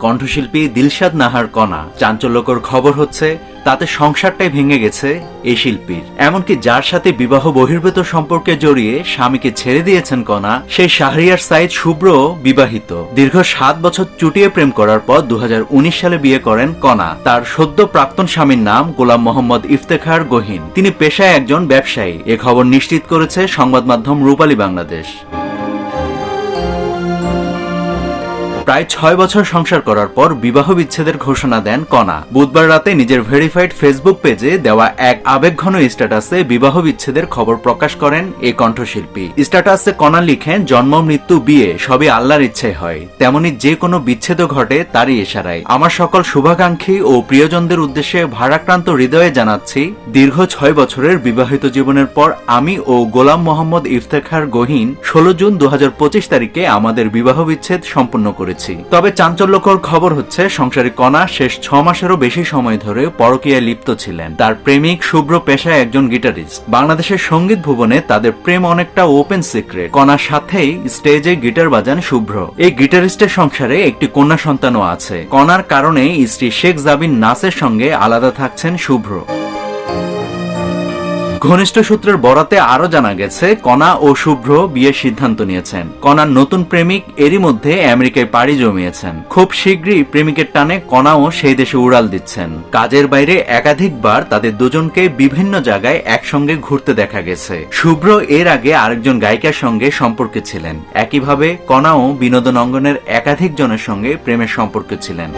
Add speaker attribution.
Speaker 1: কণ্ঠশিল্পী দিলশাদ নাহার কণা। চাঞ্চল্যকর খবর হচ্ছে, তাতে সংসারটাই ভেঙে গেছে এই শিল্পীর। এমনকি যার সাথে বিবাহ বহির্ভূত সম্পর্কে জড়িয়ে স্বামীকে ছেড়ে দিয়েছেন কণা, সেই শাহরিয়ার সাইদ শুভ্র বিবাহিত। দীর্ঘ সাত বছর চুটিয়ে প্রেম করার পর দু হাজার উনিশ সালে বিয়ে করেন কণা। তার সদ্য প্রাক্তন স্বামীর নাম গোলাম মোহাম্মদ ইফতেখার গহিন। তিনি পেশায় একজন ব্যবসায়ী। এ খবর নিশ্চিত করেছে সংবাদ মাধ্যম রূপালী বাংলাদেশ। প্রায় ছয় বছর সংসার করার পর বিবাহ বিচ্ছেদের ঘোষণা দেন কণা বুধবার রাতে নিজের ভেরিফাইড ফেসবুক পেজে দেওয়া এক আবেগঘন স্ট্যাটাসে বিবাহ বিচ্ছেদের খবর প্রকাশ করেন এই কণ্ঠশিল্পী। স্ট্যাটাসে কণা লিখেন, জন্ম, মৃত্যু, বিয়ে, সবই আল্লাহর ইচ্ছে হয়। তেমনি যে কোনো বিচ্ছেদ ঘটে তারই ইশারায়। আমার সকল শুভাকাঙ্ক্ষী ও প্রিয়জনদের উদ্দেশ্যে ভারাক্রান্ত হৃদয়ে জানাচ্ছি, দীর্ঘ ছয় বছরের বিবাহিত জীবনের পর আমি ও গোলাম মোহাম্মদ ইফতেখার গহিন ষোলো জুন দু হাজার পঁচিশ তারিখে আমাদের বিবাহ বিচ্ছেদ সম্পন্ন করেছি। তবে চাঞ্চল্যকর খবর হচ্ছে, সংসারী কণা শেষ ছ মাসেরও বেশি সময় ধরে পরকীয়ায় লিপ্ত ছিলেন। তার প্রেমিক শুভ্র পেশায় একজন গিটারিস্ট। বাংলাদেশের সংগীত ভুবনে তাদের প্রেম অনেকটা ওপেন সিক্রেট কণার সাথেই স্টেজে গিটার বাজান শুভ্র। এই গিটারিস্টের সংসারে একটি কন্যা সন্তানও আছে। কণার কারণে স্ত্রী শেখ জাবিন নাসের সঙ্গে আলাদা থাকছেন শুভ্র। ঘনিষ্ঠ সূত্রের বরাতে আরও জানা গেছে, কণা ও শুভ্র বিয়ের সিদ্ধান্ত নিয়েছেন। কণার নতুন প্রেমিক এরই মধ্যে আমেরিকায় পাড়ি জমিয়েছেন। খুব শীঘ্রই প্রেমিকের টানে কণাও সেই দেশে উড়াল দিচ্ছেন। কাজের বাইরে একাধিকবার তাদের দুজনকে বিভিন্ন জায়গায় একসঙ্গে ঘুরতে দেখা গেছে। শুভ্র এর আগে আরেকজন গায়িকার সঙ্গে সম্পর্কে ছিলেন। একইভাবে কণাও বিনোদন অঙ্গনের একাধিক জনের সঙ্গে প্রেমের সম্পর্কে ছিলেন।